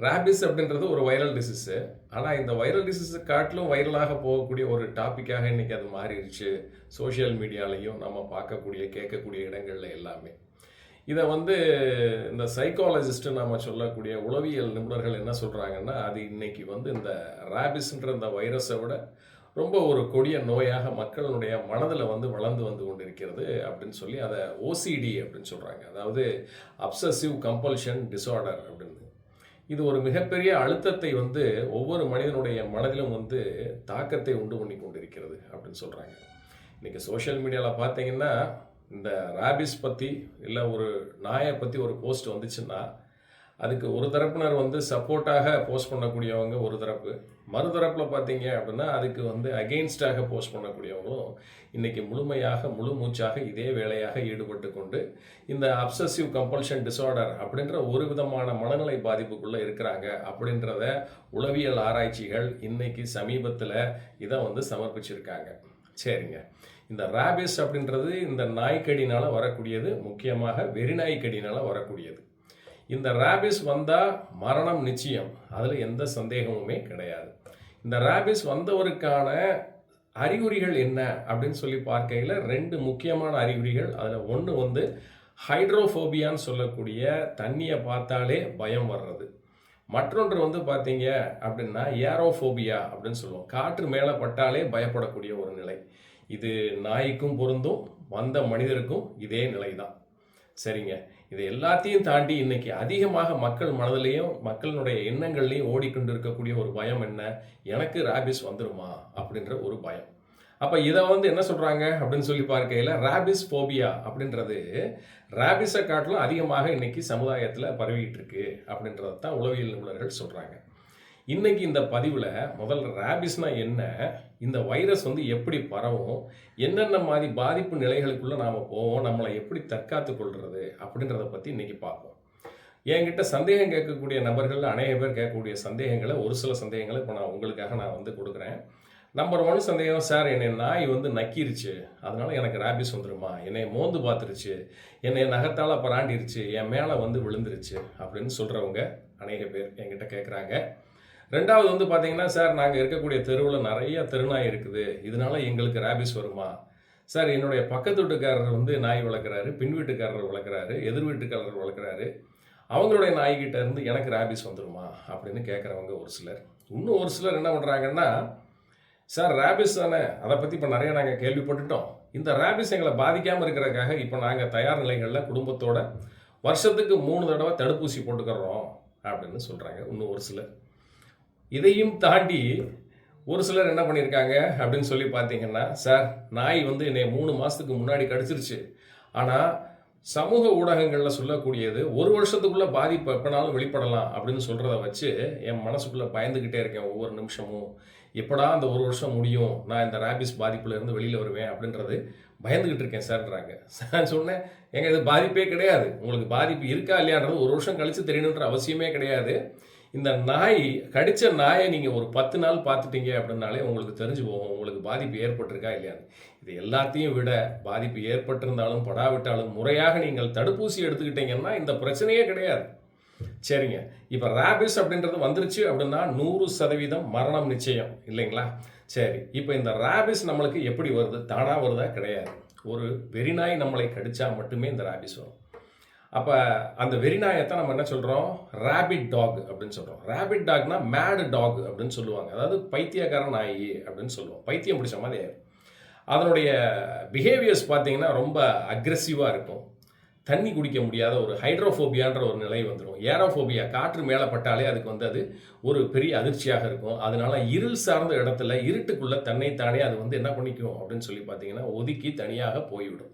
Rabies அப்படின்றது ஒரு viral disease ஆனால் இந்த வைரல் டிசீஸை காட்டிலும் வைரலாக போகக்கூடிய ஒரு டாப்பிக்காக இன்றைக்கி அது மாறிடுச்சு. சோஷியல் மீடியாலையும் நம்ம பார்க்கக்கூடிய கேட்கக்கூடிய இடங்கள்ல எல்லாமே. இதை வந்து இந்த சைக்காலஜிஸ்ட்டு நாம் சொல்லக்கூடிய உளவியல் நிபுணர்கள் என்ன சொல்கிறாங்கன்னா அது இன்னைக்கு வந்து இந்த ரேபிஸ்ன்ற இந்த வைரஸை விட ரொம்ப ஒரு கொடிய நோயாக மக்களுடைய மனதில் வந்து வளர்ந்து வந்து கொண்டிருக்கிறது அப்படின்னு சொல்லி அதை ஓசிடி அப்படின்னு சொல்கிறாங்க அதாவது அப்சசிவ் கம்பல்ஷன் டிஸார்டர் அப்படின்னு. இது ஒரு மிகப்பெரிய அழுத்தத்தை வந்து ஒவ்வொரு மனிதனுடைய மனதிலும் வந்து தாக்கத்தை உண்டு பண்ணி கொண்டிருக்கிறது அப்படின்னு சொல்கிறாங்க இன்றைக்கி சோஷியல் மீடியாவில் பார்த்தீங்கன்னா இந்த ராபிஸ் பற்றி இல்லை ஒரு நாயை பற்றி ஒரு போஸ்ட் வந்துச்சுன்னா அதுக்கு ஒரு தரப்பினர் வந்து சப்போர்ட்டாக போஸ்ட் பண்ணக்கூடியவங்க ஒரு தரப்பு. மறுதரப்பில் பார்த்தீங்க அப்படின்னா அதுக்கு வந்து அகெயின்ஸ்டாக போஸ்ட் பண்ணக்கூடியவங்களும் இன்றைக்கி முழுமையாக முழு மூச்சாக இதே வேலையாக ஈடுபட்டு கொண்டு இந்த அப்சசிவ் கம்பல்ஷன் டிசார்டர் அப்படின்ற ஒரு விதமான மனநிலை பாதிப்புக்குள்ளே இருக்கிறாங்க அப்படின்றத உளவியல் ஆராய்ச்சிகள் இன்றைக்கி சமீபத்தில் இதை வந்து சமர்ப்பிச்சிருக்காங்க. சரிங்க. இந்த ரேபிஸ் அப்படின்றது இந்த நாய்க்கடினால் வரக்கூடியது முக்கியமாக வெறிநாய்க்கடினால் வரக்கூடியது. இந்த ரேபிஸ் வந்தால் மரணம் நிச்சயம். அதில் எந்த சந்தேகமுமே கிடையாது. இந்த ரேபிஸ் வந்தவருக்கான அறிகுறிகள் என்ன அப்படின்னு சொல்லி பார்க்கையில் ரெண்டு முக்கியமான அறிகுறிகள். அதில் ஒன்று வந்து ஹைட்ரோஃபோபியான்னு சொல்லக்கூடிய தண்ணியை பார்த்தாலே பயம் வர்றது. மற்றொன்று வந்து பார்த்தீங்க அப்படின்னா ஏரோஃபோபியா அப்படின்னு சொல்லுவோம். காற்று மேலே பட்டாலே பயப்படக்கூடிய ஒரு நிலை. இது நாய்க்கும் பொருந்தும் வந்த மனிதருக்கும் இதே நிலை தான் சரிங்க. இது எல்லாத்தையும் தாண்டி இன்னைக்கு அதிகமாக மக்கள் மனதிலையும் மக்களினுடைய எண்ணங்கள்லையும் ஓடிக்கொண்டு இருக்கக்கூடிய ஒரு பயம் என்ன? எனக்கு ரேபிஸ் வந்துருமா? அப்படின்ற ஒரு பயம். அப்போ இதை வந்து என்ன சொல்கிறாங்க அப்படின்னு சொல்லி பார்க்கையில் ரேபிஸ் ஃபோபியா அப்படின்றது ரேபிஸை காட்டிலும் அதிகமாக இன்னைக்கு சமுதாயத்தில் பரவிட்டு இருக்கு அப்படின்றத தான் உளவியல் நிபுணர்கள் சொல்கிறாங்க இன்னைக்கு இந்த பதிவில் முதல்ல ரேபிஸ்னா என்ன இந்த வைரஸ் வந்து எப்படி பரவும் என்னென்ன மாதிரி பாதிப்பு நிலைகளுக்குள்ளே நாம் போவோம் நம்மளை எப்படி தற்காத்து கொள்வது அப்படின்றத பற்றி இன்னைக்கு பார்ப்போம். என்கிட்ட சந்தேகம் கேட்கக்கூடிய நபர்கள் அநேக பேர் கேட்கக்கூடிய சந்தேகங்களை ஒரு சில சந்தேகங்களை இப்போ நான் உங்களுக்காக நான் வந்து கொடுக்குறேன். நம்பர் ஒன் சந்தேகம் சார் என்னை நாய் வந்து நக்கிருச்சு. அதனால எனக்கு ரேபிஸ் வந்துருமா? என்னை மோந்து பார்த்துருச்சு. என்னை நகத்தால் பராண்டிருச்சு. என் மேலே வந்து விழுந்துருச்சு. அப்படின்னு சொல்கிறவங்க அநேக பேர் என்கிட்ட கேட்குறாங்க ரெண்டாவது வந்து பார்த்தீங்கன்னா சார் நாங்கள் இருக்கக்கூடிய தெருவில் நிறைய தெருநாய் இருக்குது. இதனால எங்களுக்கு ரேபிஸ் வருமா? சார் என்னுடைய பக்கத்து வீட்டுக்காரர் வந்து நாய் வளர்க்குறாரு பின் வீட்டுக்காரர் வளர்க்குறாரு எதிர் வீட்டுக்காரர் வளர்க்குறாரு. அவங்களுடைய நாய்கிட்ட இருந்து எனக்கு ரேபிஸ் வந்துடுமா அப்படின்னு கேட்குறவங்க ஒரு சிலர். இன்னும் ஒரு சிலர் என்ன பண்ணுறாங்கன்னா சார் ரேபிஸ் தானே? அதை பற்றி இப்போ நிறைய நாங்கள் கேள்விப்பட்டுட்டோம். இந்த ரேபிஸ் எங்களை பாதிக்காமல் இருக்கிறதுக்காக இப்போ நாங்கள் தயார் நிலைகளில் குடும்பத்தோட வருஷத்துக்கு மூணு தடவை தடுப்பூசி போட்டுக்கிறோம் அப்படின்னு சொல்கிறாங்க இன்னும் ஒரு சிலர். இதையும் தாண்டி ஒரு சிலர் என்ன பண்ணியிருக்காங்க அப்படின்னு சொல்லி பார்த்தீங்கன்னா சார் நாய் வந்து என்னை மூணு மாதத்துக்கு முன்னாடி கடிச்சிருச்சு. ஆனால் சமூக ஊடகங்களில் சொல்லக்கூடியது ஒரு வருஷத்துக்குள்ளே பாதிப்பு எப்போனாலும் வெளிப்படலாம் அப்படின்னு சொல்கிறத வச்சு என் மனசுக்குள்ளே பயந்துக்கிட்டே இருக்கேன் ஒவ்வொரு நிமிஷமும். எப்படா அந்த ஒரு வருஷம் முடியும் நான் இந்த ரேபிஸ் பாதிப்புலேருந்து வெளியில் வருவேன் அப்படின்றது பயந்துக்கிட்டு இருக்கேன் சார்ன்றாங்க. நான் சொன்னேன் எங்கள் இது பாதிப்பே கிடையாது. உங்களுக்கு பாதிப்பு இருக்கா இல்லையான்றது ஒரு வருஷம் கழித்து தெரியணுன்ற அவசியமே கிடையாது. இந்த நாய் கடித்த நாயை நீங்கள் ஒரு பத்து நாள் பார்த்துட்டீங்க அப்படின்னாலே உங்களுக்கு தெரிஞ்சு போகும். உங்களுக்கு பாதிப்பு ஏற்பட்டிருக்கா இல்லையான்னு. இது எல்லாத்தையும் விட பாதிப்பு ஏற்பட்டிருந்தாலும் படாவிட்டாலும் முறையாக நீங்கள் தடுப்பூசி எடுத்துக்கிட்டீங்கன்னா இந்த பிரச்சனையே கிடையாது. சரிங்க. இப்போ ரேபிஸ் அப்படின்றது வந்துருச்சு அப்படின்னா நூறு சதவீதம் மரணம் நிச்சயம். இல்லைங்களா? சரி. இப்போ இந்த ரேபிஸ் நம்மளுக்கு எப்படி வருது? தானாக வருதா? கிடையாது. ஒரு வெறிநாய் நம்மளை கடித்தா மட்டுமே இந்த ரேபிஸ் வரும். அப்போ அந்த வெறிநாயத்தை நம்ம என்ன சொல்கிறோம் ரேபிட் டாக் அப்படின்னு சொல்கிறோம் ரேபிட் டாக்னா மேடு டாக் அப்படின்னு சொல்லுவாங்க. அதாவது பைத்தியக்கார நாய் அப்படின்னு சொல்லுவோம். பைத்தியம் பிடிச்ச மாதிரி ஆயிரும். அதனுடைய பிஹேவியர்ஸ் பார்த்தீங்கன்னா ரொம்ப அக்ரெசிவாக இருக்கும். தண்ணி குடிக்க முடியாத ஒரு ஹைட்ரோஃபோபியான்ற ஒரு நிலை வந்துடும் ஏரோஃபோபியா காற்று மேலே பட்டாலே அதுக்கு வந்து அது ஒரு பெரிய அதிர்ச்சியாக இருக்கும். அதனால இருள் சார்ந்த இடத்துல இருட்டுக்குள்ளே தன்னைத்தானே அது வந்து என்ன பண்ணிக்கும் அப்படின்னு சொல்லி பார்த்தீங்கன்னா ஒதுக்கி தனியாக போய்விடும்.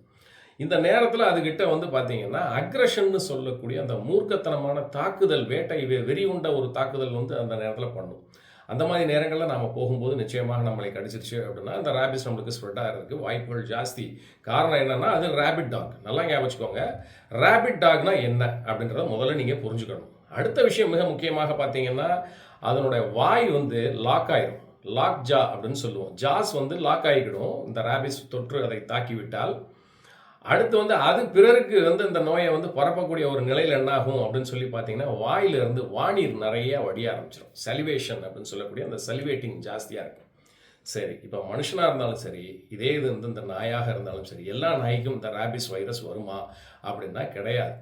இந்த நேரத்தில் அதுகிட்ட வந்து பார்த்தீங்கன்னா அக்ரஷன்னு சொல்லக்கூடிய அந்த மூர்க்கத்தனமான தாக்குதல் வேட்டை வெ- வெறி உண்ட ஒரு தாக்குதல் வந்து அந்த நேரத்தில் பண்ணும். அந்த மாதிரி நேரங்களில் நாம் போகும்போது நிச்சயமாக நம்மளை கடிச்சிருச்சு அப்படின்னா அந்த ரேபிஸ் நம்மளுக்கு ஸ்ப்ரெட் ஆகிறதுக்கு வாய்ப்புகள் ஜாஸ்தி. காரணம் என்னென்னா அது ரேபிட் டாக் நல்லா ஞாபகம் வச்சுக்கோங்க. ரேபிட் டாக்னா என்ன அப்படின்றத முதல்ல நீங்கள் புரிஞ்சுக்கணும். அடுத்த விஷயம் மிக முக்கியமாக பார்த்தீங்கன்னா அதனுடைய வாய் வந்து லாக் ஆயிரும். லாக் ஜா அப்படின்னு சொல்லுவோம். ஜாஸ் வந்து லாக் ஆகிக்கிடும் இந்த ரேபிஸ் தொற்று அதை தாக்கி விட்டால் அடுத்து வந்து அது பிறருக்கு வந்து இந்த நோயை வந்து பரப்பக்கூடிய ஒரு நிலையில் என்னாகும் அப்படின்னு சொல்லி பார்த்தீங்கன்னா வாயிலிருந்து வாநீர் நிறைய வடிய ஆரம்பிச்சிடும் சலிவேஷன் அப்படின்னு சொல்லக்கூடிய அந்த சலிவேட்டிங் ஜாஸ்தியாக இருக்கும். சரி இப்போ மனுஷனாக இருந்தாலும் சரி இதே இது வந்து இந்த நாயாக இருந்தாலும் சரி எல்லா நாய்க்கும் இந்த ரேபிஸ் வைரஸ் வருமா அப்படின்னா கிடையாது.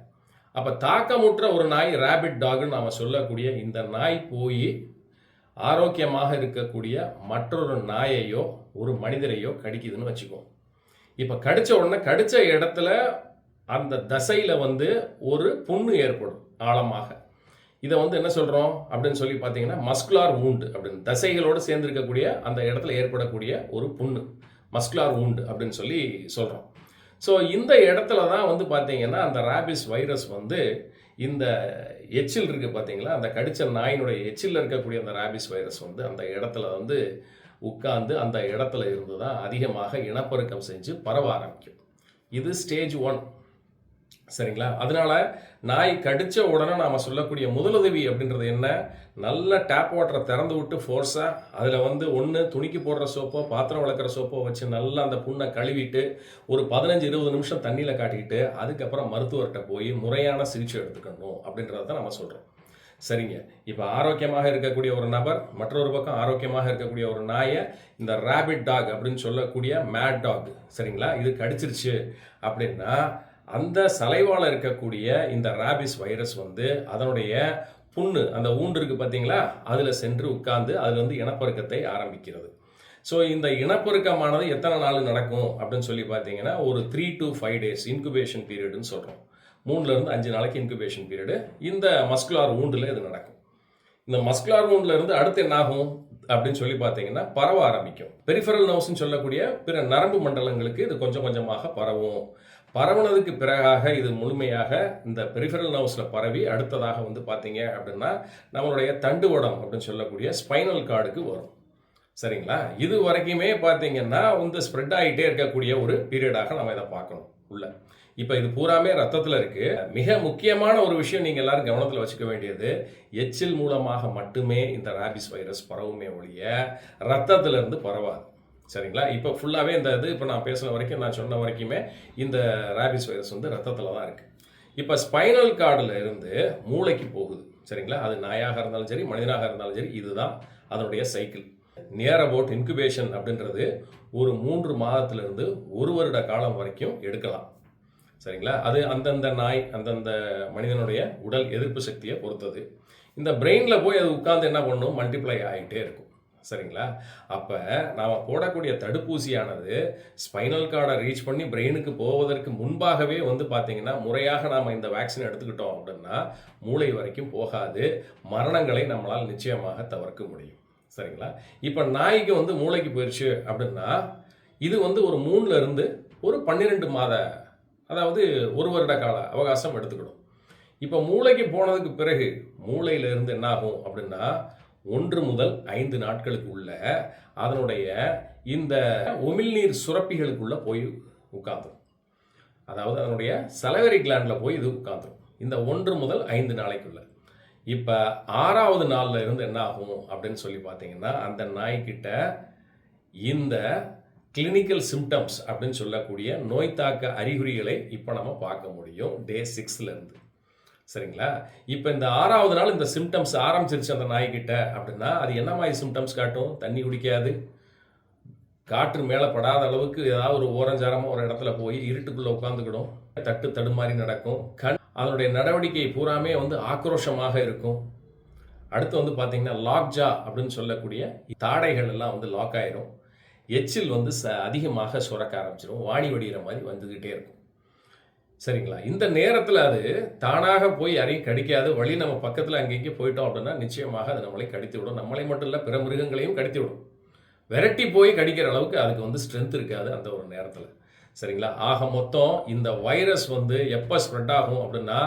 அப்போ தாக்கமுற்ற ஒரு நாய் ரேபிட் டாக்னு நாம் சொல்லக்கூடிய இந்த நாய் போய் ஆரோக்கியமாக இருக்கக்கூடிய மற்றொரு நாயையோ ஒரு மனிதரையோ கடிக்குதுன்னு வச்சுக்குவோம் இப்போ கடிச்ச உடனே கடிச்ச இடத்துல அந்த தசையில் வந்து ஒரு புண்ணு ஏற்படும் ஆழமாக. இதை வந்து என்ன சொல்கிறோம் அப்படின்னு சொல்லி பார்த்தீங்கன்னா மஸ்குலார் வூண்டு அப்படின்னு. தசைகளோடு சேர்ந்து இருக்கக்கூடிய அந்த இடத்துல ஏற்படக்கூடிய ஒரு புண்ணு. மஸ்குலார் வூண்டு அப்படின்னு சொல்லி சொல்கிறோம் ஸோ இந்த இடத்துல தான் வந்து பார்த்தீங்கன்னா அந்த ரேபிஸ் வைரஸ் வந்து இந்த எச்சில் இருக்குது பார்த்தீங்களா? அந்த கடிச்ச நாயினுடைய எச்சில் இருக்கக்கூடிய அந்த ரேபிஸ் வைரஸ் வந்து அந்த இடத்துல வந்து உட்கார்ந்து அந்த இடத்துல இருந்து தான் அதிகமாக இனப்பெருக்கம் செஞ்சு பரவ ஆரம்பிக்கும். இது ஸ்டேஜ் ஒன் சரிங்களா? அதனால நாய் கடிச்ச உடனே நாம சொல்லக்கூடிய முதலுதவி அப்படின்றது என்ன? நல்ல டேப் வாட்டரை திறந்து விட்டு ஃபோர்ஸா அதுல வந்து ஒன்று துணிக்கு போடுற சோப்போ பாத்திரம் வளர்க்குற சோப்போ வச்சு நல்லா அந்த புண்ணை கழுவிட்டு ஒரு பதினஞ்சு இருபது நிமிஷம் தண்ணியில காட்டிக்கிட்டு அதுக்கப்புறம் மருத்துவர்கிட்ட போய் முறையான சிகிச்சை எடுத்துக்கணும் அப்படின்றத நம்ம சொல்றோம். சரிங்க. இப்போ ஆரோக்கியமாக இருக்கக்கூடிய ஒரு நபர் மற்றொரு பக்கம் ஆரோக்கியமாக இருக்கக்கூடிய ஒரு நாயை இந்த ரேபிட் டாக் அப்படின்னு சொல்லக்கூடிய மேட் டாக் சரிங்களா? இது கடிச்சிருச்சு அப்படின்னா அந்த சலைவால் இருக்கக்கூடிய இந்த ரேபிஸ் வைரஸ் வந்து அதனுடைய புண்ணு அந்த ஊண்டு இருக்குது பார்த்தீங்களா அதில் சென்று உட்கார்ந்து அதில் வந்து இனப்பெருக்கத்தை ஆரம்பிக்கிறது. ஸோ இந்த இனப்பெருக்கமானது எத்தனை நாள் நடக்கும் அப்படின்னு சொல்லி பார்த்தீங்கன்னா ஒரு three to five days incubation பீரியடுன்னு சொல்கிறோம் மூணுலேருந்து அஞ்சு நாளைக்கு இன்குபேஷன் பீரியடு இந்த மஸ்குலார் ஊண்டில் இது நடக்கும். இந்த மஸ்குலார் ஊண்டிலேருந்து இருந்து அடுத்து என்ன ஆகும் அப்படின்னு சொல்லி பார்த்தீங்கன்னா பரவ ஆரம்பிக்கும். பெரிஃபரல் நர்வ்ஸ்னு சொல்லக்கூடிய பிற நரம்பு மண்டலங்களுக்கு இது கொஞ்சம் கொஞ்சமாக பரவும். பரவுனதுக்கு பிறகாக இது முழுமையாக இந்த பெரிஃபரல் நர்வ்ஸில் பரவி அடுத்ததாக வந்து பார்த்தீங்க அப்படின்னா நம்மளுடைய தண்டுவடம் அப்படின்னு சொல்லக்கூடிய ஸ்பைனல் கார்டுக்கு வரும். சரிங்களா? இது வரைக்குமே பார்த்தீங்கன்னா வந்து ஸ்ப்ரெட் ஆகிட்டே இருக்கக்கூடிய ஒரு பீரியடாக நம்ம இதை பார்க்கணும். உள்ள. இப்போ இது பூராமே ரத்தத்தில் இருக்கு. மிக முக்கியமான ஒரு விஷயம் நீங்கள் எல்லாரும் கவனத்தில் வச்சுக்க வேண்டியது எச்சில் மூலமாக மட்டுமே இந்த ராபிஸ் வைரஸ் பரவுமே ஒழிய ரத்தத்திலிருந்து பரவாது. சரிங்களா? இப்போ ஃபுல்லாகவே இந்த இது இப்போ நான் பேசின வரைக்கும் நான் சொன்ன வரைக்குமே இந்த ராபிஸ் வைரஸ் வந்து ரத்தத்தில் தான் இருக்குது இப்போ ஸ்பைனல் கார்டில் இருந்து மூளைக்கு போகுது. சரிங்களா? அது நாயாக இருந்தாலும் சரி மனிதனாக இருந்தாலும் சரி இதுதான் அதனுடைய சைக்கிள் நியர் அபவுட் இன்குபேஷன் அப்படின்றது ஒரு மூன்று மாதத்திலிருந்து ஒரு வருட காலம் வரைக்கும் எடுக்கலாம். சரிங்களா? அது அந்தந்த நாய் அந்தந்த மனிதனுடைய உடல் எதிர்ப்பு சக்தியை பொறுத்தது. இந்த பிரெயினில் போய் அது உட்கார்ந்து என்ன பண்ணும்? மல்டிப்ளை ஆகிட்டே இருக்கும். சரிங்களா? அப்போ நாம் போடக்கூடிய தடுப்பூசியானது ஸ்பைனல் கார்டை ரீச் பண்ணி பிரெயினுக்கு போவதற்கு முன்பாகவே வந்து பார்த்திங்கன்னா முறையாக நாம் இந்த வேக்சின் எடுத்துக்கிட்டோம் அப்படின்னா மூளை வரைக்கும் போகாது. மரணங்களை நம்மளால் நிச்சயமாக தவிர்க்க முடியும். சரிங்களா? இப்போ நாய்க்கு வந்து மூளைக்கு போயிடுச்சு அப்படின்னா இது வந்து ஒரு மூணுலேருந்து ஒரு பன்னிரெண்டு மாத அதாவது ஒரு வருட கால அவகாசம் எடுத்துக்கிடும். இப்போ மூளைக்கு போனதுக்கு பிறகு மூளையிலிருந்து என்னாகும் என்ன ஆகும் அப்படின்னா ஒன்று முதல் ஐந்து நாட்களுக்கு உள்ள அதனுடைய இந்த உமிழ்நீர் சுரப்பிகளுக்குள்ள போய் உட்காந்துடும் அதாவது அதனுடைய சலவரி கிளாண்டில் போய் இது உட்காந்துரும் இந்த ஒன்று முதல் ஐந்து நாளைக்குள்ள. இப்போ ஆறாவது நாளில் இருந்து என்ன ஆகும் அப்படின்னு சொல்லி பார்த்தீங்கன்னா அந்த நாய்க்கிட்ட இந்த கிளினிக்கல் சிம்டம்ஸ் அப்படின்னு சொல்லக்கூடிய நோய் தாக்க அறிகுறிகளை இப்போ நம்ம பார்க்க முடியும் டே சிக்ஸ்லேருந்து சரிங்களா? இப்போ இந்த ஆறாவது நாள் இந்த சிம்டம்ஸ் ஆரம்பிச்சிருச்சு அந்த நாய்கிட்ட அப்படின்னா அது என்ன மாதிரி சிம்டம்ஸ் காட்டும்? தண்ணி குடிக்காது. காற்று மேலே படாத அளவுக்கு ஏதாவது ஒரு ஓரஞ்சாரமாக ஒரு இடத்துல போய் இருட்டுக்குள்ளே உட்காந்துக்கிடும் தட்டு தடுமாறி நடக்கும். கண் அதனுடைய நடவடிக்கை பூராமே வந்து ஆக்ரோஷமாக இருக்கும். அடுத்து வந்து பார்த்தீங்கன்னா லாக்ஜா அப்படின்னு சொல்லக்கூடிய தாடைகள் எல்லாம் வந்து லாக் ஆயிரும். எச்சில் வந்து ச அதிகமாக சுரக்க ஆரம்பிச்சிடும் வாணி வடிகிற மாதிரி வந்துக்கிட்டே இருக்கும். சரிங்களா? இந்த நேரத்தில் அது தானாக போய் யாரையும் கடிக்காது. வழி நம்ம பக்கத்தில் அங்கங்கே போயிட்டோம் அப்படின்னா நிச்சயமாக அது நம்மளை கடித்து விடும் நம்மளை மட்டும் இல்லை பிற மிருகங்களையும் கடித்து விடும் விரட்டி போய் கடிக்கிற அளவுக்கு அதுக்கு வந்து ஸ்ட்ரென்த் இருக்காது அந்த ஒரு நேரத்தில். சரிங்களா? ஆக மொத்தம் இந்த வைரஸ் வந்து எப்போ ஸ்ப்ரெட் ஆகும் அப்படின்னா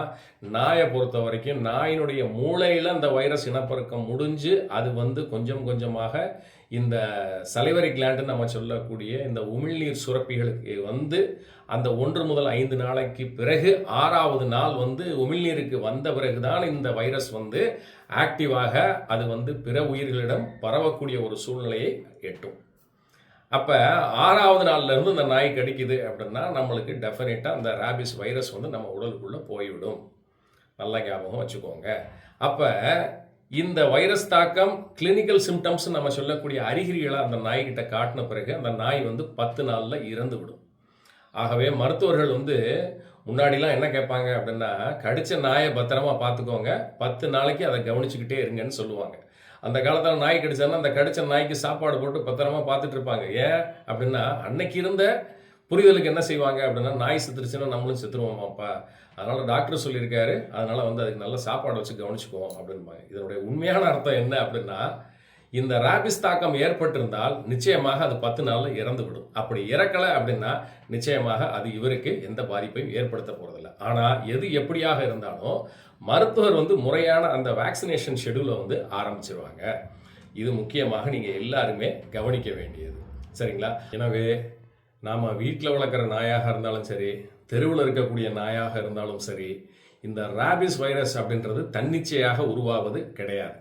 நாயை பொறுத்த வரைக்கும் நாயினுடைய மூளையில் அந்த வைரஸ் இனப்பெருக்கம் முடிஞ்சு அது வந்து கொஞ்சம் கொஞ்சமாக இந்த சலைவரி கிளாண்டு நம்ம சொல்லக்கூடிய இந்த உமிழ்நீர் சுரப்பிகளுக்கு வந்து அந்த ஒன்று முதல் ஐந்து நாளைக்கு பிறகு ஆறாவது நாள் வந்து உமிழ்நீருக்கு வந்த பிறகுதான் இந்த வைரஸ் வந்து ஆக்டிவாக அது வந்து பிற உயிர்களிடம் பரவக்கூடிய ஒரு சூழ்நிலையை எட்டும். அப்போ ஆறாவது நாள்லேருந்து இந்த நாய் கடிக்குது அப்படின்னா நம்மளுக்கு டெஃபினட்டாக அந்த ரேபிஸ் வைரஸ் வந்து நம்ம உடலுக்குள்ளே போய்விடும். நல்ல ஞாபகம் வச்சுக்கோங்க. அப்போ இந்த வைரஸ் தாக்கம் கிளினிக்கல் சிம்டம்ஸ் நம்ம சொல்லக்கூடிய அறிகுறிகளை அந்த நாய்கிட்ட காட்டின பிறகு அந்த நாய் வந்து பத்து நாளில் இறந்து விடும். ஆகவே மருத்துவர்கள் வந்து முன்னாடிலாம் என்ன கேட்பாங்க அப்படின்னா கடித்த நாயை பத்திரமா பார்த்துக்கோங்க. பத்து நாளைக்கு அதை கவனிச்சுக்கிட்டே இருங்கன்னு சொல்லுவாங்க. அந்த காலத்தில் நாய் கடிச்சான்னா அந்த கடித்த நாய்க்கு சாப்பாடு போட்டு பத்திரமா பார்த்துட்டு இருப்பாங்க. ஏன் அப்படின்னா அன்னைக்கு இருந்த புரிதலுக்கு என்ன செய்வாங்க அப்படின்னா நாய் செத்துருச்சுன்னா நம்மளும் செத்துருவோமாப்பா. அதனால் டாக்டர் சொல்லியிருக்காரு. அதனால் வந்து அதுக்கு நல்ல சாப்பாடு வச்சு கவனிச்சுக்குவோம் அப்படின்பாங்க. இதனுடைய உண்மையான அர்த்தம் என்ன அப்படின்னா இந்த ராபிஸ் தாக்கம் ஏற்பட்டிருந்தால் நிச்சயமாக அது பத்து நாளில் இறந்து விடும் அப்படி இறக்கலை அப்படின்னா நிச்சயமாக அது இவருக்கு எந்த பாதிப்பையும் ஏற்படுத்த போகிறதில்ல ஆனால் எது எப்படியாக இருந்தாலும் மருத்துவர் வந்து முறையான அந்த வேக்சினேஷன் ஷெடியூலை வந்து ஆரம்பிச்சிருவாங்க. இது முக்கியமாக நீங்கள் எல்லாருமே கவனிக்க வேண்டியது. சரிங்களா? எனவே நாம் வீட்டில் வளர்க்குற நாயாக இருந்தாலும் சரி தெருவில் இருக்கக்கூடிய நாயாக இருந்தாலும் சரி இந்த ரேபிஸ் வைரஸ் அப்படின்றது தன்னிச்சையாக உருவாவது கிடையாது.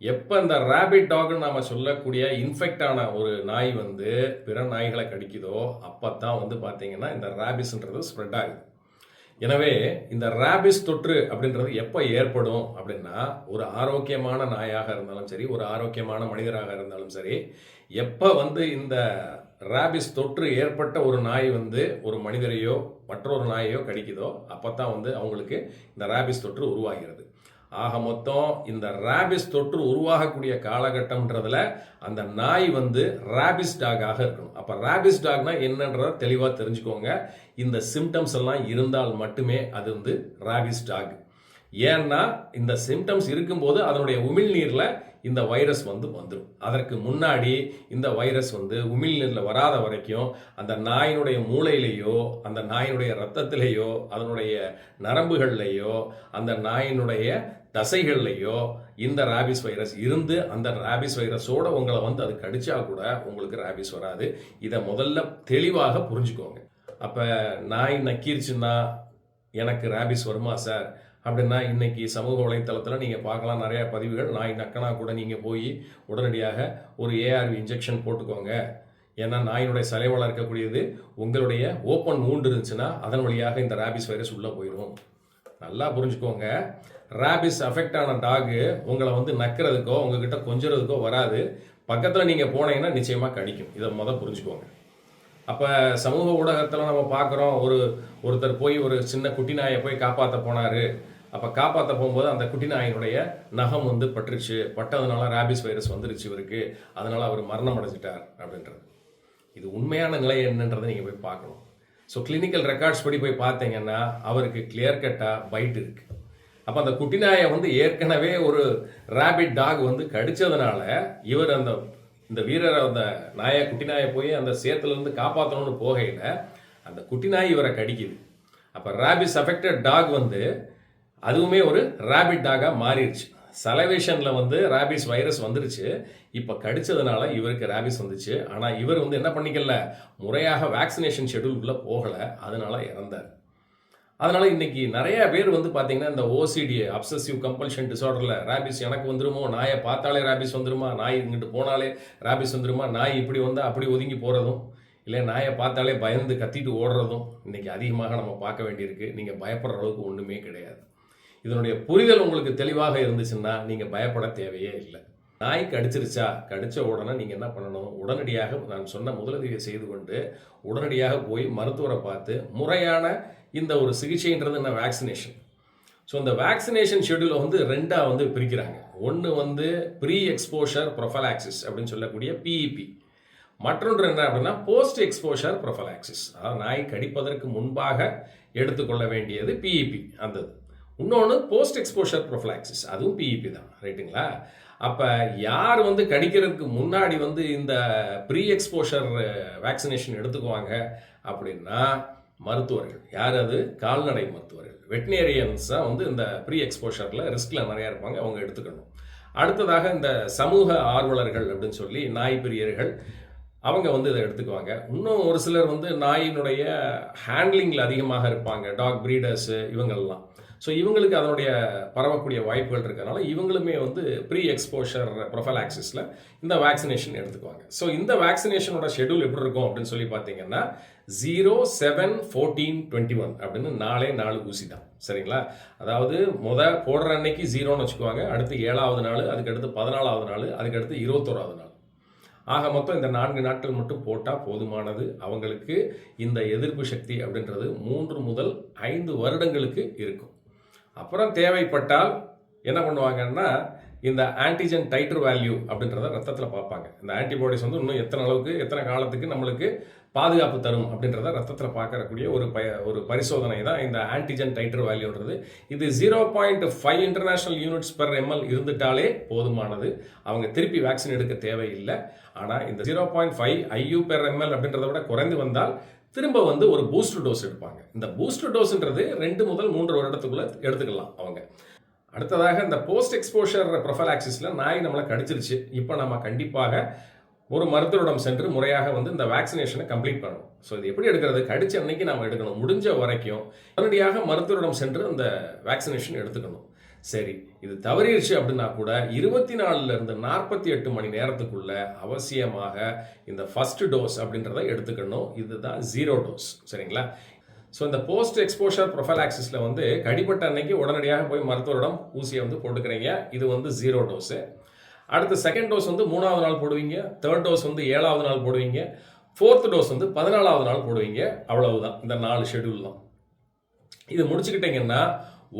எப்போ இந்த ரேபிட் டாக்னு நாம் சொல்லக்கூடிய இன்ஃபெக்ட் ஆன ஒரு நாய் வந்து பிற நாய்களை கடிக்குதோ அப்போ தான் வந்து பார்த்தீங்கன்னா இந்த ரேபிஸ்ன்றது ஸ்ப்ரெட் ஆகுது. எனவே இந்த ரேபிஸ் தொற்று அப்படின்றது எப்போ ஏற்படும் அப்படின்னா ஒரு ஆரோக்கியமான நாயாக இருந்தாலும் சரி ஒரு ஆரோக்கியமான மனிதராக இருந்தாலும் சரி எப்போ வந்து இந்த ரேபிஸ் தொற்று ஏற்பட்ட ஒரு நாய் வந்து ஒரு மனிதரையோ மற்றொரு நாயையோ கடிக்குதோ அப்போ தான் வந்து அவங்களுக்கு இந்த ரேபிஸ் தொற்று உருவாகிறது. ஆக மொத்தம் இந்த ரேபிஸ் தொற்று உருவாகக்கூடிய காலகட்டம்ன்றதுல அந்த நாய் வந்து ரேபிஸ் டாகாக இருக்கணும். அப்போ ரேபிஸ் டாக்னா என்னன்றத தெளிவாக தெரிஞ்சுக்கோங்க. இந்த சிம்டம்ஸ் எல்லாம் இருந்தால் மட்டுமே அது வந்து ரேபிஸ் டாக் ஏன்னா இந்த சிம்டம்ஸ் இருக்கும்போது அதனுடைய உமிழ்நீரில் இந்த வைரஸ் வந்து வந்துடும் அதற்கு முன்னாடி இந்த வைரஸ் வந்து உமிழ்நீரில் வராத வரைக்கும் அந்த நாயினுடைய மூளையிலேயோ அந்த நாயினுடைய ரத்தத்திலேயோ அதனுடைய நரம்புகள்லையோ அந்த நாயினுடைய தசைகள்லையோ இந்த ராபிஸ் வைரஸ் இருந்து அந்த ராபிஸ் வைரஸோட உங்களை வந்து அது கடிச்சா கூட உங்களுக்கு ராபிஸ் வராது. இதை முதல்ல தெளிவாக புரிஞ்சுக்கோங்க. அப்போ நாய் நக்கிருச்சுன்னா எனக்கு ராபிஸ் வருமா சார் அப்படின்னா இன்றைக்கி சமூக வலைத்தளத்தில் நீங்கள் பார்க்கலாம் நிறையா பதிவுகள். நாய் நக்கனா கூட நீங்கள் போய் உடனடியாக ஒரு ஏஆர்வி இன்ஜெக்ஷன் போட்டுக்கோங்க. ஏன்னா நாயினுடைய சலைவலாக இருக்கக்கூடியது உங்களுடைய ஓப்பன் மூண்டு இருந்துச்சுன்னா அதன் வழியாக இந்த ரேபிஸ் வைரஸ் உள்ளே போயிடும் நல்லா புரிஞ்சுக்கோங்க. ரேபிஸ் அஃபெக்ட் ஆன டாகு உங்களை வந்து நக்கிறதுக்கோ உங்ககிட்ட கொஞ்சிறதுக்கோ வராது. பக்கத்தில் நீங்கள் போனீங்கன்னா நிச்சயமாக கடிக்கும். இதை மொதல் புரிஞ்சுக்கோங்க. அப்போ சமூக ஊடகத்தில் நம்ம பார்க்குறோம் ஒரு ஒருத்தர் போய் ஒரு சின்ன குட்டி நாயை போய் காப்பாற்ற போனார். அப்போ காப்பாற்ற போகும்போது அந்த குட்டி நாயினுடைய நகம் வந்து பட்டுருச்சு. பட்டதுனால ரேபிஸ் வைரஸ் வந்துருச்சு இவருக்கு. அதனால் அவர் மரணம் அடைஞ்சிட்டார் அப்படின்றது. இது உண்மையான நிலை என்னன்றதை நீங்கள் போய் பார்க்கணும். ஸோ கிளினிக்கல் ரெக்கார்ட்ஸ் படி போய் பார்த்தீங்கன்னா அவருக்கு கிளியர் கட்டாக பைட் இருக்கு. அப்போ அந்த குட்டி நாயை வந்து ஏற்கனவே ஒரு ரேபிட் டாக் வந்து கடிச்சதுனால இவர் அந்த இந்த வீரர் அந்த நாயை குட்டி நாயை போய் அந்த சேத்துலேருந்து காப்பாற்றணும்னு போகையில் அந்த குட்டி நாய் இவரை கடிக்குது. அப்போ ரேபிஸ் அஃபெக்டட் டாக் வந்து அதுவுமே ஒரு ரேபிட் டாகாக மாறிடுச்சு. சலவேஷனில் வந்து ரேபிஸ் வைரஸ் வந்துருச்சு. இப்போ கடிச்சதுனால இவருக்கு ரேபிஸ் வந்துச்சு. ஆனால் இவர் வந்து என்ன பண்ணிக்கல? முறையாக வேக்சினேஷன் ஷெடியூலுக்குள்ளே போகலை. அதனால இறந்தார். அதனால இன்னைக்கு நிறைய பேர் வந்து பார்த்தீங்கன்னா இந்த ஓசிடி அப்சசிவ் கம்பல்ஷன் டிசார்டரில் ரேபிஸ் எனக்கு வந்துருமோ? நாயை பார்த்தாலே ரேபிஸ் வந்துருமா? நாய் இங்கிட்டு போனாலே ரேபிஸ் வந்துருமா? நாய் இப்படி வந்தால் அப்படி ஒதுங்கி போகிறதும் இல்லை நாயை பார்த்தாலே பயந்து கத்திட்டு ஓடுறதும் இன்னைக்கு அதிகமாக நம்ம பார்க்க வேண்டியிருக்கு. நீங்கள் பயப்படுற அளவுக்கு ஒன்றுமே கிடையாது. இதனுடைய புரிதல் உங்களுக்கு தெளிவாக இருந்துச்சுன்னா நீங்கள் பயப்பட தேவையே இல்லை. நாய் கடிச்சிருச்சா? கடித்த உடனே நீங்கள் என்ன பண்ணணும்? உடனடியாக நான் சொன்ன முதலுதவியை செய்து கொண்டு உடனடியாக போய் மருத்துவரை பார்த்து முறையான இந்த ஒரு சிகிச்சைன்றது என்ன? வேக்சினேஷன் ஸோ இந்த வேக்சினேஷன் ஷெடியூலை வந்து ரெண்டாக வந்து பிரிக்கிறாங்க. ஒன்று வந்து ப்ரீ எக்ஸ்போஷர் ப்ரொஃபலாக்சிஸ் அப்படின்னு சொல்லக்கூடிய பிஇபி மற்றொன்று என்ன அப்படின்னா போஸ்ட் எக்ஸ்போஷர் ப்ரொஃபலாக்சிஸ் அதாவது நாய் கடிப்பதற்கு முன்பாக எடுத்துக்கொள்ள வேண்டியது பிஇபி அந்தது இன்னொன்று போஸ்ட் எக்ஸ்போஷர் ப்ரொஃபிளாக்சிஸ் அதுவும் பிஇபி தான். ரைட்டுங்களா அப்போ யார் வந்து கடிக்கிறதுக்கு முன்னாடி வந்து இந்த ப்ரீ எக்ஸ்போஷர் வேக்சினேஷன் எடுத்துக்குவாங்க அப்படின்னா மருத்துவர்கள். யார் அது? கால்நடை மருத்துவர்கள். வெட்டினேரியன்ஸாக வந்து இந்த ப்ரீ எக்ஸ்போஷரில் ரிஸ்கில் நிறையா இருப்பாங்க. அவங்க எடுத்துக்கணும். அடுத்ததாக இந்த சமூக ஆர்வலர்கள் அப்படின்னு சொல்லி நாய் பிரியர்கள் அவங்க வந்து இதை எடுத்துக்குவாங்க. இன்னும் ஒரு சிலர் வந்து நாயினுடைய ஹேண்ட்லிங்கில் அதிகமாக இருப்பாங்க. டாக் ப்ரீடர்ஸு இவங்கெல்லாம் ஸோ இவங்களுக்கு அதனுடைய பரவக்கூடிய வாய்ப்புகள் இருக்கிறதுனால இவங்களுமே வந்து ப்ரீ எக்ஸ்போஷர் ப்ரொஃபலாக்சிஸில் இந்த வேக்சினேஷன் எடுத்துக்குவாங்க. ஸோ இந்த வேக்சினேஷனோட ஷெடியூல் எப்படி இருக்கும் அப்படின்னு சொல்லி பார்த்தீங்கன்னா zero seven fourteen twenty one அப்படின்னு நாலே நாலு ஊசி தான். சரிங்களா? அதாவது முத போடுற அன்னைக்கு ஜீரோன்னு வச்சுக்குவாங்க அடுத்து ஏழாவது நாள் அதுக்கு அடுத்து பதினாலாவது நாள் அதுக்கு அடுத்து இருபத்தோராவது நாள். ஆக மொத்தம் இந்த நான்கு நாட்கள் மட்டும் போட்டால் போதுமானது. அவங்களுக்கு இந்த எதிர்ப்பு சக்தி அப்படின்றது மூன்று முதல் ஐந்து வருடங்களுக்கு இருக்கும். அப்புறம் தேவைப்பட்டால் என்ன பண்ணுவாங்கன்னா இந்த ஆன்டிஜன் டைட்டர் வேல்யூ அப்படின்றத ரத்தத்தில் பார்ப்பாங்க. இந்த ஆன்டிபாடிஸ் வந்து இன்னும் எத்தனை அளவுக்கு எத்தனை காலத்துக்கு நம்மளுக்கு பாதுகாப்பு தரும் அப்படின்றத ரத்தத்தில் பார்க்கக்கூடிய ஒரு ப ஒரு பரிசோதனை தான் இந்த ஆன்டிஜன் டைட்டர் வேல்யூன்றது இது zero point five international units per ML இருந்துட்டாலே போதுமானது. அவங்க திருப்பி வேக்சின் எடுக்க தேவையில்லை. ஆனால் இந்த zero point five IU per ML அப்படின்றத விட குறைந்து வந்தால் திரும்ப வந்து ஒரு பூஸ்டர் டோஸ் எடுப்பாங்க. இந்த பூஸ்டர் டோஸ்ன்றது ரெண்டு முதல் மூன்று வருடத்துக்குள்ள எடுத்துக்கலாம் அவங்க. அடுத்ததாக இந்த போஸ்ட் எக்ஸ்போஷர் ப்ரொஃபலாக்சிஸில் நாய் நம்மளை கடிச்சிருச்சு. இப்போ நம்ம கண்டிப்பாக ஒரு மருத்துவரிடம் சென்று முறையாக வந்து இந்த வேக்சினேஷனை கம்ப்ளீட் பண்ணணும். ஸோ இது எப்படி எடுக்கிறது? கடிச்ச அன்னைக்கு நம்ம எடுக்கணும். முடிஞ்ச வரைக்கும் உடனடியாக மருத்துவரிடம் சென்று அந்த வேக்சினேஷன் எடுத்துக்கணும். சரி இது தவறிடுச்சு அப்படின்னா கூட இருபத்தி நாலுல இருந்து நாற்பத்தி எட்டு மணி நேரத்துக்குள்ள அவசியமாக இந்த ஃபர்ஸ்ட் டோஸ் அப்படின்றத எடுத்துக்கணும். இதுதான் ஜீரோ டோஸ் சரிங்களா? ஸோ இந்த போஸ்ட் எக்ஸ்போஷர் ப்ரொஃபலாக்சிஸில் வந்து கடிப்பட்ட அன்னைக்கு உடனடியாக போய் மருத்துவரிடம் ஊசியை வந்து போட்டுக்கிறீங்க. இது வந்து ஜீரோ டோஸு அடுத்து செகண்ட் டோஸ் வந்து மூணாவது நாள் போடுவீங்க. தேர்ட் டோஸ் வந்து ஏழாவது நாள் போடுவீங்க. ஃபோர்த் டோஸ் வந்து பதினாலாவது நாள் போடுவீங்க. அவ்வளவுதான். இந்த நாலு ஷெடியூல் தான். இது முடிச்சுக்கிட்டிங்கன்னா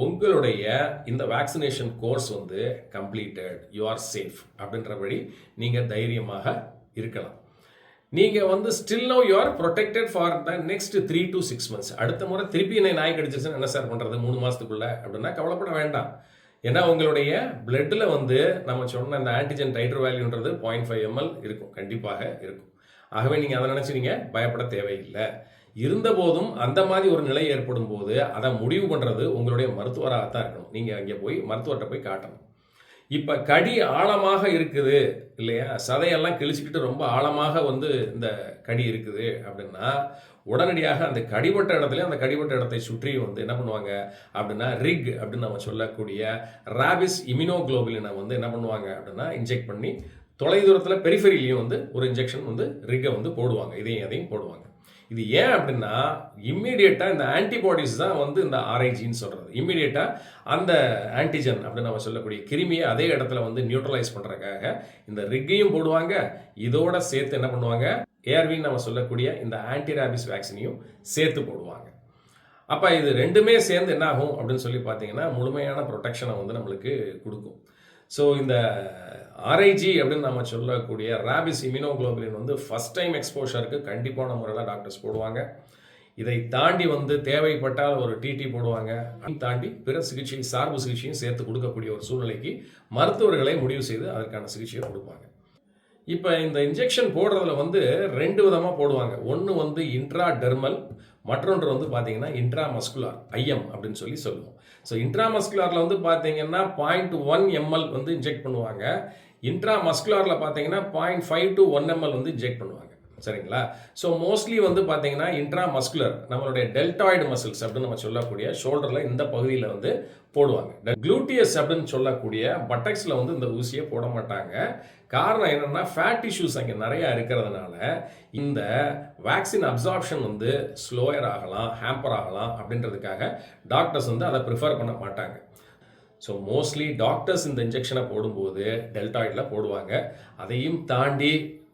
உங்களுடைய இந்த வேக்சினேஷன் கோர்ஸ் வந்து கம்ப்ளீட்டட் யூ ஆர் சேஃப் அப்படின்றபடி நீங்கள் தைரியமாக இருக்கலாம். நீங்கள் வந்து still no you are protected for the next three to six months அடுத்த முறை திருப்பி என்னை நாய் கடிச்சிருச்சுன்னு என்ன சார் பண்ணுறது மூணு மாதத்துக்குள்ள அப்படின்னா கவலைப்பட வேண்டாம். ஏன்னா உங்களுடைய பிளட்டில் வந்து நம்ம சொன்ன இந்த ஆன்டிஜன் டைட்ரு வேல்யூன்றது பாயிண்ட் ஃபைவ் எம்எல் இருக்கும். கண்டிப்பாக இருக்கும். ஆகவே நீங்கள் அதை நினச்சி நீங்கள் பயப்பட தேவையில்லை. இருந்தபோதும் அந்த மாதிரி ஒரு நிலை ஏற்படும் போது அதை முடிவு பண்ணுறது உங்களுடைய மருத்துவராக தான் இருக்கணும். நீங்கள் அங்கே போய் மருத்துவர்கிட்ட போய் காட்டணும். இப்போ கடி ஆழமாக இருக்குது இல்லையா? சதையெல்லாம் கிழிச்சிக்கிட்டு ரொம்ப ஆழமாக வந்து இந்த கடி இருக்குது அப்படின்னா உடனடியாக அந்த கடிபட்ட இடத்துல அந்த கடிபட்ட இடத்தை சுற்றி வந்து என்ன பண்ணுவாங்க அப்படின்னா ரிக் அப்படின்னு நம்ம சொல்லக்கூடிய ராபிஸ் இம்யூனோகுளோபிலினை வந்து என்ன பண்ணுவாங்க அப்படின்னா இன்ஜெக்ட் பண்ணி தொலைதூரத்தில் பெரிஃபெரிலையும் வந்து ஒரு இன்ஜெக்ஷன் வந்து ரிக்கை வந்து போடுவாங்க. இதையும் அதையும் போடுவாங்க. இது ஏன் அப்படின்னா இம்மீடியட்டாக இந்த ஆன்டிபாடிஸ் தான் வந்து இந்த ஆரஞ்சின்னு சொல்கிறது இம்மீடியட்டாக அந்த ஆன்டிஜன் அப்படின்னு நம்ம சொல்லக்கூடிய கிருமியை அதே இடத்துல வந்து நியூட்ரலைஸ் பண்ணுறதுக்காக இந்த ரிக்கையும் போடுவாங்க. இதோட சேர்த்து என்ன பண்ணுவாங்க? ஏஆர்வின்னு நம்ம சொல்லக்கூடிய இந்த ஆன்டிராபிஸ் வேக்சினையும் சேர்த்து போடுவாங்க. அப்போ இது ரெண்டுமே சேர்ந்து என்ன ஆகும் அப்படின்னு சொல்லி பார்த்தீங்கன்னா முழுமையான ப்ரொடெக்ஷனை வந்து நம்மளுக்கு கொடுக்கும். ஸோ இந்த ஆர்ஐஜி அப்படின்னு நம்ம சொல்லக்கூடிய ரேபிஸ் இம்யூனோகுளோபிலின் வந்து ஃபஸ்ட் டைம் எக்ஸ்போஷருக்கு கண்டிப்பான முறையில் டாக்டர்ஸ் போடுவாங்க. இதை தாண்டி வந்து தேவைப்பட்டால் ஒரு டிடி போடுவாங்க. தாண்டி பிற சிகிச்சை சார்பு சிகிச்சையும் சேர்த்து கொடுக்கக்கூடிய ஒரு சூழ்நிலைக்கு மருத்துவர்களை முடிவு செய்து அதற்கான சிகிச்சையை கொடுப்பாங்க. இப்போ இந்த இன்ஜெக்ஷன் போடுறதுல வந்து ரெண்டு விதமாக போடுவாங்க. ஒன்று வந்து இன்ட்ரா டெர்மல் மற்றொன்று வந்து பார்த்தீங்கன்னா இன்ட்ரா மஸ்குலார் ஐஎம் அப்படின்னு சொல்லி சொல்லுவோம். ஸோ இன்ட்ரா மஸ்குலாரில் வந்து பார்த்தீங்கன்னா பாயிண்ட் ஒன் எம்எல் வந்து இன்ஜெக்ட் பண்ணுவாங்க. இன்ட்ரா மஸ்குலாரில் பார்த்தீங்கன்னா point five to one ml வந்து இன்ஜெக்ட் பண்ணுவாங்க. சரிங்களா? ஸோ மோஸ்ட்லி வந்து பார்த்தீங்கன்னா இன்ட்ரா மஸ்குலர் நம்மளுடைய டெல்டாய்டு மசில்ஸ் அப்படின்னு நம்ம சொல்லக்கூடிய ஷோல்டரில் இந்த பகுதியில் வந்து போடுவாங்க. க்ளூட்டியஸ் அப்படின்னு சொல்லக்கூடிய பட்டக்ஸில் வந்து இந்த ஊசியை போட மாட்டாங்க. காரணம் என்னென்னா ஃபேட் இஷ்யூஸ் அங்கே நிறையா இருக்கிறதுனால இந்த வேக்சின் அப்சார்ப்ஷன் வந்து ஸ்லோயர் ஆகலாம் ஹேம்பர் ஆகலாம் அப்படின்றதுக்காக டாக்டர்ஸ் வந்து அதை ப்ரிஃபர் பண்ண மாட்டாங்க. ஸோ மோஸ்ட்லி டாக்டர்ஸ் இந்த இன்ஜெக்ஷனை போடும்போது டெல்டாய்டில் போடுவாங்க. அதையும் தாண்டி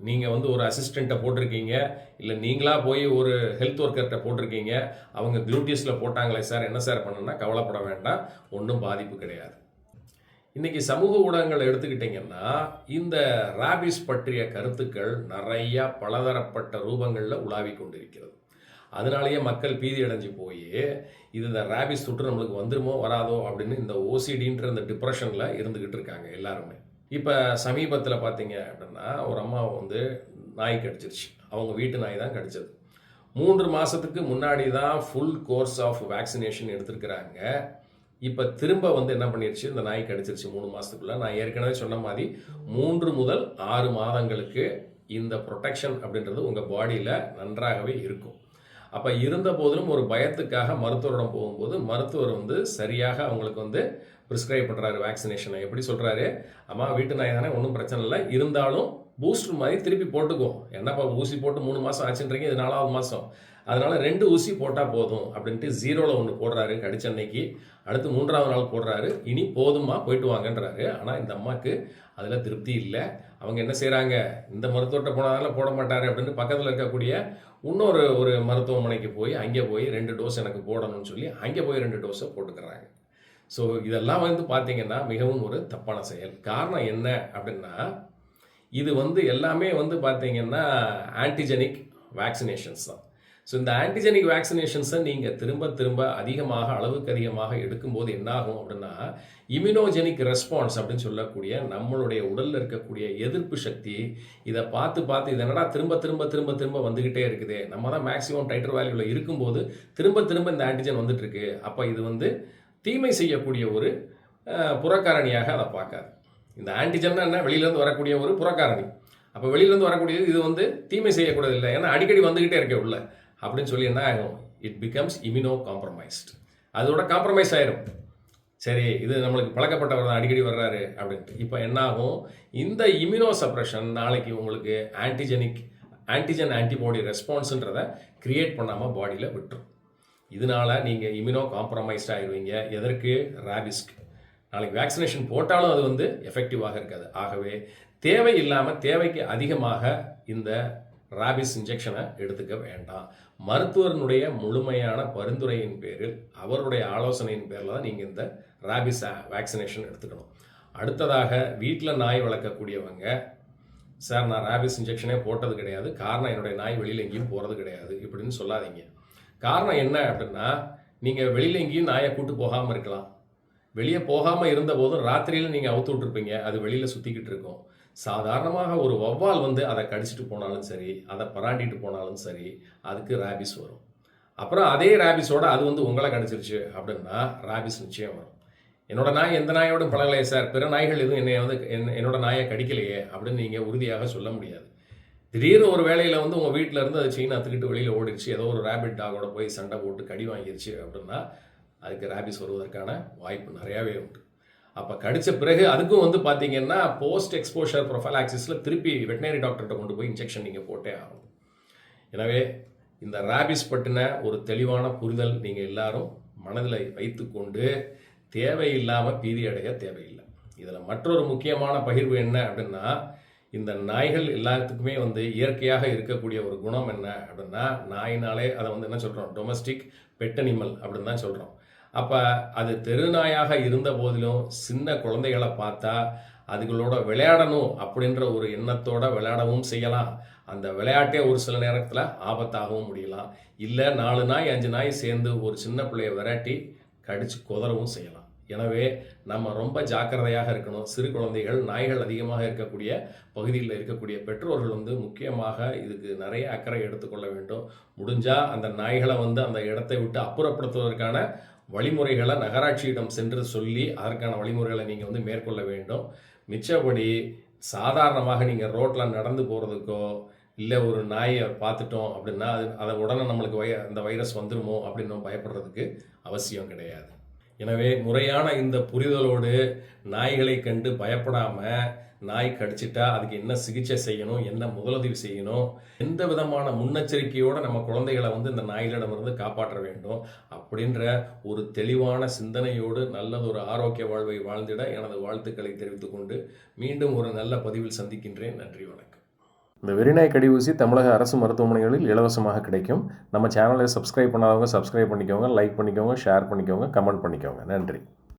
நீங்கள் வந்து ஒரு அசிஸ்டண்ட்டை போட்டிருக்கீங்க இல்லை நீங்களாக போய் ஒரு ஹெல்த் ஒர்க்கர்கிட்ட போட்டிருக்கீங்க அவங்க குளூட்டியஸில் போட்டாங்களே சார் என்ன சார் பண்ணுன்னா கவலைப்பட வேண்டாம் ஒன்றும் பாதிப்பு கிடையாது. இன்னைக்கு சமூக ஊடகங்கள் எடுத்துக்கிட்டிங்கன்னா இந்த ராபிஸ் பற்றிய கருத்துக்கள் நிறையா பலதரப்பட்ட ரூபங்களில் உலாவி கொண்டிருக்கிறது. அதனாலேயே மக்கள் பீதி அடைஞ்சு போய் இது இந்த ரேபிஸ் தொற்று நம்மளுக்கு வந்துருமோ வராதோ அப்படின்னு இந்த ஓசிடின்ற இந்த டிப்ரெஷனில் இருந்துக்கிட்டு இருக்காங்க எல்லாருமே. இப்போ சமீபத்தில் பார்த்தீங்க அப்படின்னா ஒரு அம்மா வந்து நாய் கடிச்சிருச்சு. அவங்க வீட்டு நாய் தான் கடிச்சது. மூன்று மாதத்துக்கு முன்னாடி தான் ஃபுல் கோர்ஸ் ஆஃப் வேக்சினேஷன் எடுத்திருக்கிறாங்க. இப்போ திரும்ப வந்து என்ன பண்ணிருச்சு? இந்த நாய் கடிச்சிருச்சு மூணு மாதத்துக்குள்ளே நான் ஏற்கனவே சொன்ன மாதிரி மூன்று முதல் ஆறு மாதங்களுக்கு இந்த ப்ரொடெக்ஷன் அப்படின்றது உங்கள் பாடியில் நன்றாகவே இருக்கும். அப்போ இருந்த போதிலும் ஒரு பயத்துக்காக மருத்துவரிடம் போகும்போது மருத்துவர் வந்து சரியாக அவங்களுக்கு வந்து ப்ரிஸ்கிரைப் பண்ணுறாரு வேக்சினேஷனை எப்படி சொல்கிறாரு அம்மா வீட்டு நாய் தானே ஒன்றும் பிரச்சனை இல்லை. இருந்தாலும் பூஸ்டர் மாதிரி திருப்பி போட்டுக்குவோம் என்னப்பா ஊசி போட்டு மூணு மாதம் ஆச்சுன்றீங்க இது நாலாவது மாதம் அதனால் ரெண்டு ஊசி போட்டால் போதும் அப்படின்ட்டு ஜீரோவில் ஒன்று போடுறாரு கடிச்ச அன்னைக்கு. அடுத்து மூன்றாவது நாள் போடுறாரு. இனி போதுமா போயிட்டு வாங்கன்றாரு. ஆனால் இந்த அம்மாவுக்கு அதில் திருப்தி இல்லை. அவங்க என்ன செய்கிறாங்க இந்த மருத்துவர்கிட்ட போனதால போட மாட்டார் அப்படின்னு பக்கத்தில் இருக்கக்கூடிய இன்னொரு ஒரு மருத்துவமனைக்கு போய் அங்கே போய் ரெண்டு டோஸ் எனக்கு போடணும்னு சொல்லி அங்கே போய் ரெண்டு டோஸை போட்டுக்கிறாங்க. ஸோ இதெல்லாம் வந்து பார்த்தீங்கன்னா மிகவும் ஒரு தப்பான செயல். காரணம் என்ன அப்படின்னா இது வந்து எல்லாமே வந்து பார்த்தீங்கன்னா ஆன்டிஜெனிக் வேக்சினேஷன்ஸ் தான். ஸோ இந்த ஆன்டிஜெனிக் வேக்சினேஷன்ஸை நீங்கள் திரும்ப திரும்ப அதிகமாக அளவுக்கு அதிகமாக எடுக்கும்போது என்னாகும் அப்படின்னா இம்யூனோஜெனிக் ரெஸ்பான்ஸ் அப்படின்னு சொல்லக்கூடிய நம்மளுடைய உடலில் இருக்கக்கூடிய எதிர்ப்பு சக்தி இதை பார்த்து பார்த்து இது என்னடா திரும்ப திரும்ப திரும்ப திரும்ப வந்துக்கிட்டே இருக்குது. நம்ம தான் மேக்ஸிமம் டைட்டர் வேல்யூவில் இருக்கும்போது திரும்ப திரும்ப இந்த ஆன்டிஜென் வந்துட்டுருக்கு. அப்போ இது வந்து தீமை செய்யக்கூடிய ஒரு புறக்காரணியாக அதை பார்க்காது. இந்த ஆன்டிஜென்னா என்ன? வெளியிலேருந்து வரக்கூடிய ஒரு புறக்காரணி. அப்போ வெளியிலேருந்து வரக்கூடியது இது வந்து தீமை செய்யக்கூடாது இல்லை ஏன்னா அடிக்கடி வந்துக்கிட்டே இருக்கே உள்ள. அப்படின்னு சொல்லி என்ன ஆகும் இட் பிகம்ஸ் இம்யூனோ காம்ப்ரமைஸ்ட் அதோட காம்ப்ரமைஸ் ஆயிரும். சரி இது நம்மளுக்கு பழக்கப்பட்டவர் தான் அடிக்கடி வர்றாரு அப்படின்ட்டு. இப்போ என்ன ஆகும்? இந்த இம்யூனோ சப்ரஷன் நாளைக்கு உங்களுக்கு ஆன்டிஜெனிக் ஆன்டிஜன் ஆன்டிபாடி ரெஸ்பான்ஸுன்றதை கிரியேட் பண்ணாமல் பாடியில் விட்டுரும். இதனால நீங்கள் இம்யூனோ காம்ப்ரமைஸ்ட் ஆயிடுவீங்க எதற்கு? ரேபிஸ்க்கு நாளைக்கு வேக்சினேஷன் போட்டாலும் அது வந்து எஃபெக்டிவாக இருக்காது. ஆகவே தேவை இல்லாமல் தேவைக்கு அதிகமாக இந்த ராபிஸ் இன்ஜெக்ஷனை எடுத்துக்க வேண்டாம். மருத்துவரினுடைய முழுமையான பரிந்துரையின் பேரில் அவருடைய ஆலோசனையின் பேரில் தான் நீங்கள் இந்த ராபிஸ் வேக்சினேஷன் எடுத்துக்கணும். அடுத்ததாக வீட்டில் நாய் வளர்க்கக்கூடியவங்க சார் நான் ராபிஸ் இன்ஜெக்ஷனே போட்டது கிடையாது. காரணம் என்னுடைய நாய் வெளியில் எங்கேயும் போகிறது கிடையாது. இப்படின்னு சொல்லாதீங்க. காரணம் என்ன அப்படின்னா நீங்கள் வெளியில் எங்கேயும் நாயை கூட்டு போகாமல் இருக்கலாம். வெளியே போகாமல் இருந்தபோதும் ராத்திரியில் நீங்கள் அவுத்து விட்டுருப்பீங்க. அது வெளியில் சுற்றிக்கிட்டு இருக்கும். சாதாரணமாக ஒரு வௌவால் வந்து அதை கடிச்சிட்டு போனாலும் சரி அதை பராண்டிட்டு போனாலும் சரி அதுக்கு ரேபிஸ் வரும். அப்புறம் அதே ரேபிஸோட அது வந்து உங்களை கடிச்சிருச்சு அப்படின்னா ரேபிஸ் நிச்சயம் வரும். என்னோட நாய் எந்த நாயோடும் பழகலையே சார் பிற நாய்கள் எதுவும் என்னை வந்து என்ன- என்னோட நாயை கடிக்கலையே அப்படின்னு நீங்கள் உறுதியாக சொல்ல முடியாது. திடீர்னு ஒரு வேலையில் வந்து உங்கள் வீட்டில் இருந்து அது செயின் அத்துக்கிட்டு வெளியில் ஓடிடுச்சு ஏதோ ஒரு ரேபிட் டாகோட போய் சண்டை போட்டு கடி வாங்கிருச்சு அப்படின்னா அதுக்கு ரேபிஸ் வருவதற்கான வாய்ப்பு நிறையாவே உண்டு. அப்போ கடித்த பிறகு அதுக்கும் வந்து பார்த்தீங்கன்னா போஸ்ட் எக்ஸ்போஷர் ப்ரொஃபலாக்சிஸில் திருப்பி வெட்டினரி டாக்டர்கிட்ட கொண்டு போய் இன்ஜெக்ஷன் நீங்கள் போட்டே ஆகணும். எனவே இந்த ரேபிஸ் பற்றின ஒரு தெளிவான புரிதல் நீங்கள் எல்லாரும் மனதில் வைத்துக்கொண்டு தேவையில்லாமல் பீதி அடைய தேவையில்லை. இதில் மற்றொரு முக்கியமான பகிர்வு என்ன அப்படின்னா இந்த நாய்கள் எல்லாத்துக்குமே வந்து இயற்கையாக இருக்கக்கூடிய ஒரு குணம் என்ன அப்படின்னா நாயினாலே அதை வந்து என்ன சொல்கிறோம் டொமஸ்டிக் பெட்டனிமல் அப்படின்னு தான் சொல்கிறோம் அப்போ அது தெருநாயாக இருந்த போதிலும் சின்ன குழந்தைகளை பார்த்தா அதுகளோட விளையாடணும் அப்படின்ற ஒரு எண்ணத்தோட விளையாடவும் செய்யலாம். அந்த விளையாட்டே ஒரு சில நேரத்தில் ஆபத்தாகவும் முடியலாம். இல்லை நாலு நாய் அஞ்சு நாய் சேர்ந்து ஒரு சின்ன பிள்ளைய விரட்டி கடிச்சு குதறவும் செய்யலாம். எனவே நம்ம ரொம்ப ஜாக்கிரதையாக இருக்கணும். சிறு குழந்தைகள் நாய்கள் அதிகமாக இருக்கக்கூடிய பகுதியில் இருக்கக்கூடிய பெற்றோர்கள் வந்து முக்கியமாக இதுக்கு நிறைய அக்கறை எடுத்துக்கொள்ள வேண்டும். முடிஞ்சால் அந்த நாய்களை வந்து அந்த இடத்தை விட்டு அப்புறப்படுத்துவதற்கான வழிமுறைகளை நகராட்சியிடம் சென்று சொல்லி அதற்கான வழிமுறைகளை நீங்கள் வந்து மேற்கொள்ள வேண்டும். மிச்சபடி சாதாரணமாக நீங்கள் ரோட்டில் நடந்து போகிறதுக்கோ இல்லை ஒரு நாயை பார்த்துட்டோம் அப்படின்னா அது அதை உடனே நம்மளுக்கு வை அந்த வைரஸ் வந்துருமோ அப்படின்னு பயப்படுறதுக்கு அவசியம் கிடையாது. எனவே முறையான இந்த புரிதலோடு நாய்களை கண்டு பயப்படாமல் நாய் கடிச்சிட்டா அதுக்கு என்ன சிகிச்சை செய்யணும் என்ன முதலுதவி செய்யணும் எந்த விதமான முன்னெச்சரிக்கையோடு நம்ம குழந்தைகளை வந்து இந்த நாய்களிடமிருந்து காப்பாற்ற வேண்டும் அப்படின்ற ஒரு தெளிவான சிந்தனையோடு நல்லதொரு ஆரோக்கிய வாழ்வை வாழ்ந்திட எனது வாழ்த்துக்களை தெரிவித்துக் கொண்டு மீண்டும் ஒரு நல்ல பதிவில் சந்திக்கின்றேன். நன்றி வணக்கம். இந்த வெறிநாய் கடி ஊசி தமிழக அரசு மருத்துவமனைகளில் இலவசமாக கிடைக்கும். நம்ம சேனலை சப்ஸ்கிரைப் பண்ணாதவங்க சப்ஸ்கிரைப் பண்ணிக்கோங்க லைக் பண்ணிக்கோங்க ஷேர் பண்ணிக்கோங்க கமெண்ட் பண்ணிக்கோங்க. நன்றி.